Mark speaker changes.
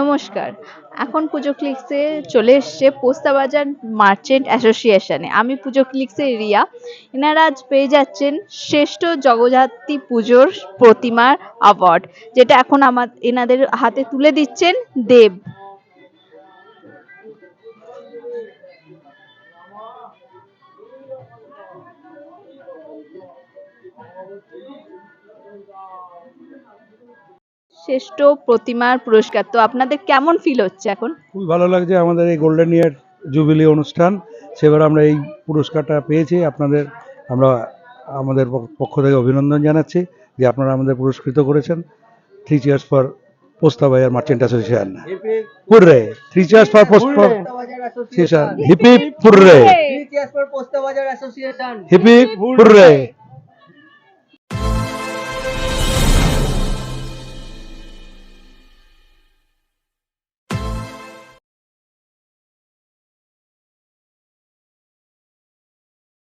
Speaker 1: নমস্কার। এখন পুজো ক্লিক্সে চলে এসছে পোস্তাবাজার মার্চেন্ট অ্যাসোসিয়েশনে। আমি পুজো ক্লিক্সের রিয়া। এনারা আজ পেয়ে যাচ্ছেন শ্রেষ্ঠ জগদ্ধাত্রী পুজোর প্রতিমার অ্যাওয়ার্ড যেটা এখন আমার, এনাদের হাতে তুলে দিচ্ছেন দেব। শ্রেষ্ঠ প্রতিমার পুরস্কার। তো আপনাদের কেমন ফিল হচ্ছে এখন?
Speaker 2: খুবই ভালো লাগছে আমাদের এই গোল্ডেন ইয়ার জুবিলি অনুষ্ঠান। সেবার আমরা এই পুরস্কারটা পেয়েছি। আপনাদের আমরা আমাদের পক- পক্ষ থেকে অভিনন্দন জানাচ্ছি যে আপনারা আমাদের পুরস্কৃত করেছেন। Three cheers for Posta Bazaar merchant association পুররে। Three cheers for association hip hip পুররে।
Speaker 3: Posta Bazaar Association.
Speaker 2: Hip hip পুররে।